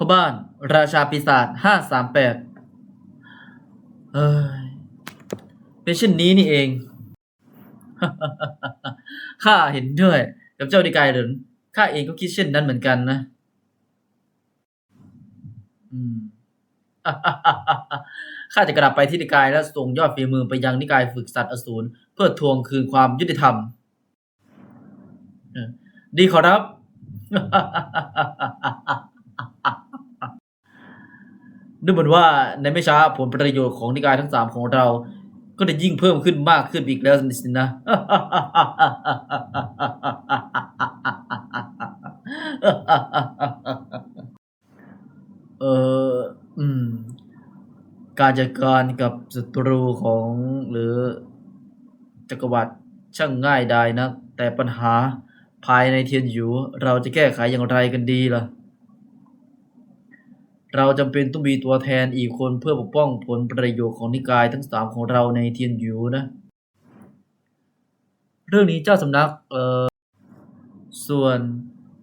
พ่อบ้านราชาปีศาจห้าสามแปดเอ้ยเป็นเช่นนี้นี่เอง ข้าเห็นด้วย กับเจ้าดิกายเหรินข้าเองก็คิดเช่นนั้นเหมือนกันนะ อืมข้าจะกลับไปที่นิกายและส่งยอดฝีมือไปยังนิกายฝึกสัตว์อสูรเพื่อทวงคืนความยุติธรรม ดีขอรับ ดูเหมือนว่าในไม่ช้าผลประโยชน์ของนิกายทั้งสามของเรา ก็จะยิ่งเพิ่มขึ้นมากขึ้นอีกแล้วสินะ เอออืม การจัดการกับศัตรูของหรือจักรวรรดิช่างง่ายดายนะ แต่ปัญหาภายในเทียนหยูเราจะแก้ไขอย่างไรกันดีล่ะ เราจำเป็นต้องมีตัวแทนอีกคนเพื่อปกป้องผลประโยชน์ของนิกายทั้งสามของเราในเทียนหยูนะ เรื่องนี้เจ้าสำนักเอ่อส่วน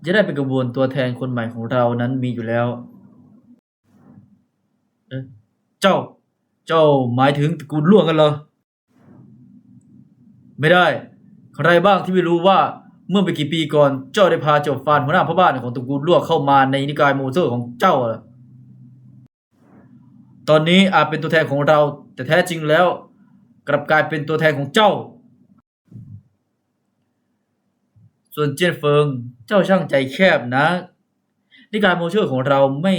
จะได้เป็นกระบวนตัวแทนคนใหม่ของเรานั้นมีอยู่แล้ว เจ้า เจ้าหมายถึงตระกูลล่วงกันเหรอ ไม่ได้ ใครบ้างที่ไม่รู้ว่าเมื่อไม่กี่ปีก่อนเจ้าได้พาเจ้าฟานหัวหน้าพ่อบ้านของตระกูลล่วงเข้ามาในนิกายโมเซอร์ของเจ้าเหรอ ตอนนี้อาจเป็นตัวแทนของเรา แต่แท้จริงแล้ว กลับกลายเป็นตัวแทนของเจ้า ส่วนเจียนเฟิงเจ้าช่างใจแคบนะ นิกายโมเชอร์ของเราไม่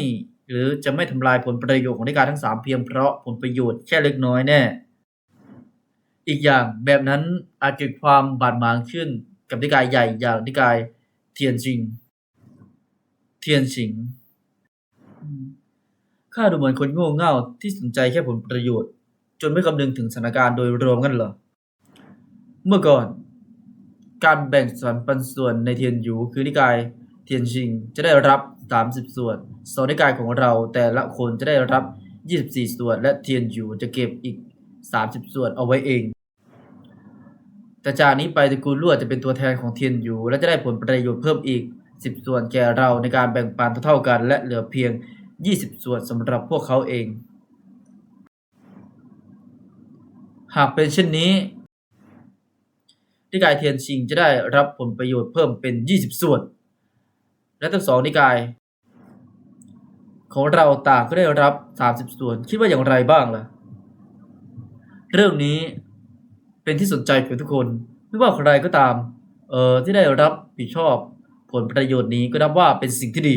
หรือจะไม่ทำลายผลประโยชน์ของนิกายทั้งสามเพียงเพราะผลประโยชน์แค่เล็กน้อยแน่ อีกอย่างแบบนั้นอาจเกิดความบาดหมางขึ้นกับนิกายใหญ่อย่างนิกายเทียนจิง เทียนฉิง ข้าดูเหมือนคนโง่เง่าที่สนใจแค่ผลประโยชน์ จนไม่คำนึงถึงสถานการณ์โดยรวมกันเหรอ เมื่อก่อน การแบ่งสรรปันส่วนในเทียนหยูคือนิกายเทียนชิงจะได้รับ 30 ส่วนส่วนนิกายของเราแต่ละคนจะได้รับ 24 ส่วน และเทียนหยูจะเก็บอีก 30 ส่วนเอาไว้เอง แต่จากนี้ไปตระกูลลวจะเป็นตัวแทนของเทียนหยูและจะได้ผลประโยชน์เพิ่มอีก 10 ส่วนแก่เราในการแบ่งปันเท่าๆกัน และเหลือเพียง 20 ส่วนสำหรับพวกเขาเอง หากเป็นเช่นนี้นิกายเทียนชิงจะได้รับผลประโยชน์เพิ่มเป็น 20 ส่วน และทั้งสองนิกาย ของเราต่างก็ได้รับ 30 ส่วน คิดว่าอย่างไรบ้างล่ะ เรื่องนี้เป็นที่สนใจของทุกคน ไม่ว่าใครก็ตาม เอ่อที่ได้รับผิดชอบผลประโยชน์นี้ก็นับว่าเป็นสิ่งที่ดี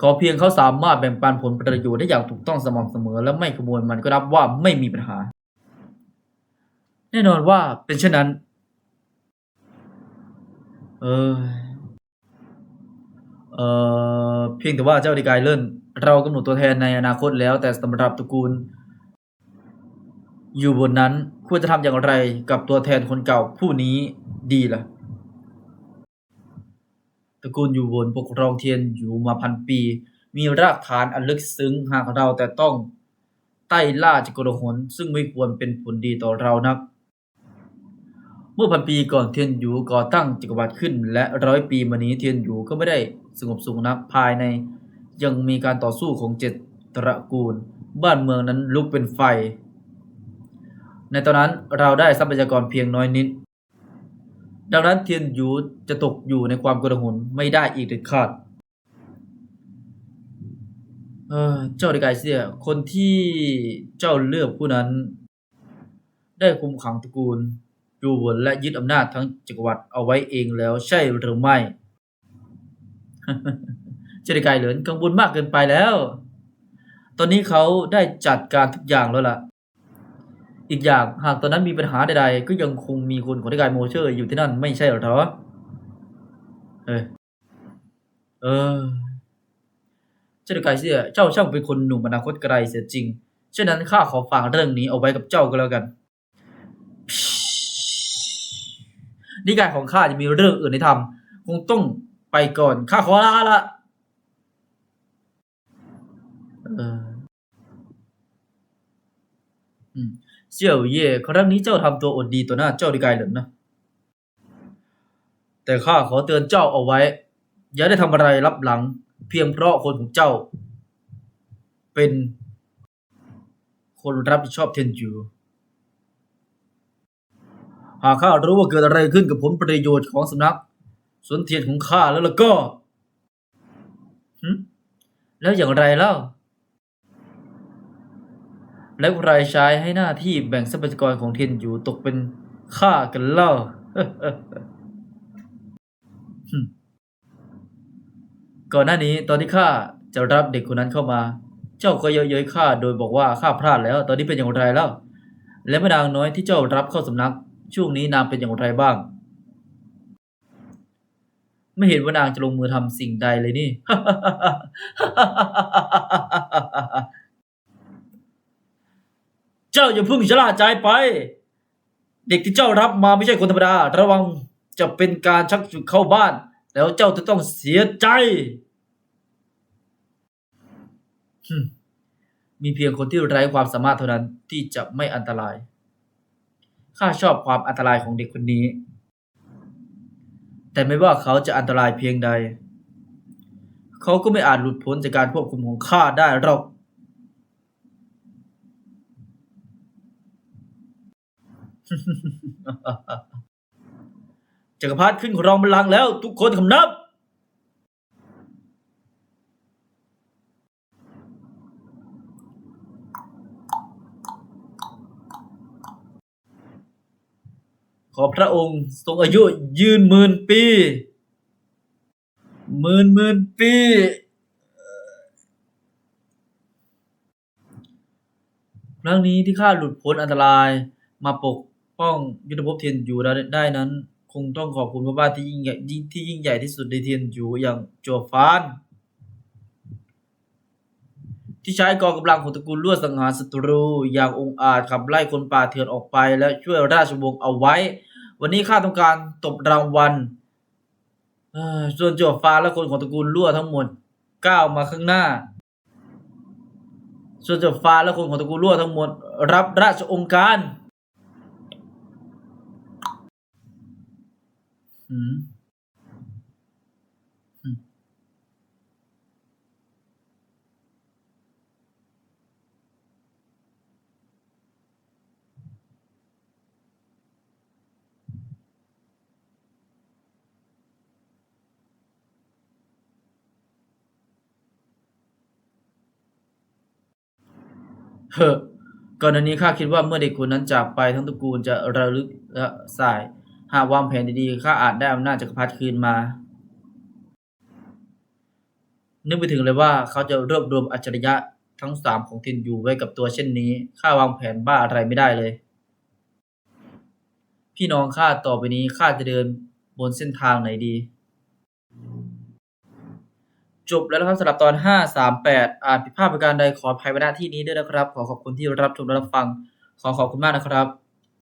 ขอเพียงเขาสามารถแบ่งปันผลประโยชน์ได้อย่างถูกต้องสม่ำเสมอ และไม่ขโมยมันก็นับว่าไม่มีปัญหา แน่นอนว่าเป็นเช่นนั้น เออเออเพียงแต่ว่าเจ้าดีกายเลิ่นเรากำหนดตัวแทนในอนาคตแล้ว แต่สำหรับตระกูล อยู่บนนั้นควรจะทำอย่างไรกับตัวแทนคนเก่าผู้นี้ดีล่ะ ตระกูลอยู่บนปกครองเทียนอยู่มาพันปี มีรากฐานอันลึกซึ้งหากเราแต่ต้องไต่ล่าจักรหนซึ่งไม่ควรเป็นผลดีต่อเรานัก เมื่อพันปีก่อนเทียนหยูก่อตั้งจักรวรรดิขึ้น และร้อยปีมานี้เทียนหยูก็ไม่ได้สงบสุขนักภายใน ยังมีการต่อสู้ของเจ็ดตระกูล บ้านเมืองนั้นลุกเป็นไฟ ในตอนนั้นเราได้ทรัพยากรเพียงน้อยนิด ดังนั้นเทียนหยูจะตกอยู่ในความกระหนไม่ได้อีกเด็ดขาดเออเจ้าดิกายเสีย คนที่เจ้าเลือกผู้นั้น ได้คุมขังตระกูลยู่บนและยึดอำนาจทั้งจักรวรรดิเอาไว้เองแล้วใช่หรือไม่ เจ้าดิกายเหลินกังวลมากเกินไปแล้ว ตอนนี้เขาได้จัดการทุกอย่างแล้วล่ะ อีกอย่างหากตอนนั้นมีปัญหาใดๆ ก็ยังคงมีคนของดิกายโมเชอร์อยู่ที่นั่นไม่ใช่หรอเออเออเจ้าดิกายเสียเจ้าช่างเป็นคนหนุ่มอนาคตไกลเสียจริงฉะนั้นข้าขอฝากเรื่องนี้เอาไว้กับเจ้าก็แล้วกัน นิกายของข้าจะมีเรื่องอื่นให้ทำคงต้องไปก่อนข้าขอลาละเอออืม เสี่ยวเย่ครั้งนี้เจ้าทำตัวอดดีต่อหน้าเจ้าดิกายเหลินนะ แต่ข้าขอเตือนเจ้าเอาไว้ อย่าได้ทำอะไรลับหลัง เพียงเพราะคนของเจ้า เป็นคนรับผิดชอบเทนยูหากข้ารู้ว่าเกิดอะไรขึ้นกับผลประโยชน์ของสำนักสวนเทียนของข้าแล้วล่ะก็แล้วอย่างไรเล่า แล้วใครใช้ให้หน้าที่แบ่งทรัพยากรของเทียนอยู่ตกเป็นข้ากันเล่า ก่อนหน้านี้ตอนที่ข้าจะรับเด็กคนนั้นเข้ามา เจ้าก็เยอะเย้ยข้าโดยบอกว่าข้าพลาดแล้ว ตอนนี้เป็นอย่างไรแล้ว และแม่นางน้อยที่เจ้ารับเข้าสำนัก ช่วงนี้นางเป็นอย่างไรบ้าง ไม่เห็นว่านางจะลงมือทำสิ่งใดเลยนี่ เจ้า อย่าเพิ่งชะล่าใจไป เด็กที่เจ้ารับมาไม่ใช่คนธรรมดา ระวังจะเป็นการชักจูงเข้าบ้าน แล้วเจ้าจะต้องเสียใจมมีเพียงคนที่ไร้ความสามารถเท่านั้นที่จะไม่อันตราย ข้าชอบความอันตรายของเด็กคนนี้ แต่ไม่ว่าเขาจะอันตรายเพียงใด เขาก็ไม่อาจหลุดพ้นจากการควบคุมของข้าได้หรอก จักรพรรดิขึ้นครองบัลลังก์แล้ว ทุกคนคำนับ ขอพระองค์ทรงอายุยืนหมื่นปีหมื่นหมื่นปีครั้งนี้ที่ข้าหลุดพ้นอันตรายมาปก ป้องยุทธภพเทียนอยู่ได้นั้น คงต้องขอบคุณพระบาทที่ยิ่งใหญ่ที่ยิ่งใหญ่ที่สุดในเทียนอยู่อย่างโจวฟาน ที่ใช้กองกำลังของตระกูลลวดสังหารศัตรูอย่างองอาจขับไล่คนป่าเถื่อนออกไป และช่วยราชวงศ์เอาไว้ วันนี้ข้าต้องการตบรางวัลส่วนโจวฟ้าและคนของตระกูลลั่วทั้งหมดก้าวมาข้างหน้า ส่วนโจวฟ้าและคนของตระกูลลั่วทั้งหมด รับราชองค์การ หืมเฮ้อก่อนหน้านี้ข้าคิดว่าเมื่อเด็กคนนั้นจากไปทั้งตระกูลจะระลึกและสาย หากวางแผนดีๆข้าอาจได้อำนาจจักรพรรดิคืนมา นึกไปถึงเลยว่าเขาจะรวบรวมอัจฉริยะทั้งสามของทินอยู่ไว้กับตัวเช่นนี้ข้าวางแผนบ้าอะไรไม่ได้เลย พี่น้องข้าต่อไปนี้ข้าจะเดินบนเส้นทางไหนดี จบแล้วครับสำหรับตอน 538อาจผิดพลาดประการใดขออภัยไว้ณที่นี้ด้วยนะครับ ขอขอบคุณที่รับชมและรับฟัง ขอขอบคุณมากนะครับ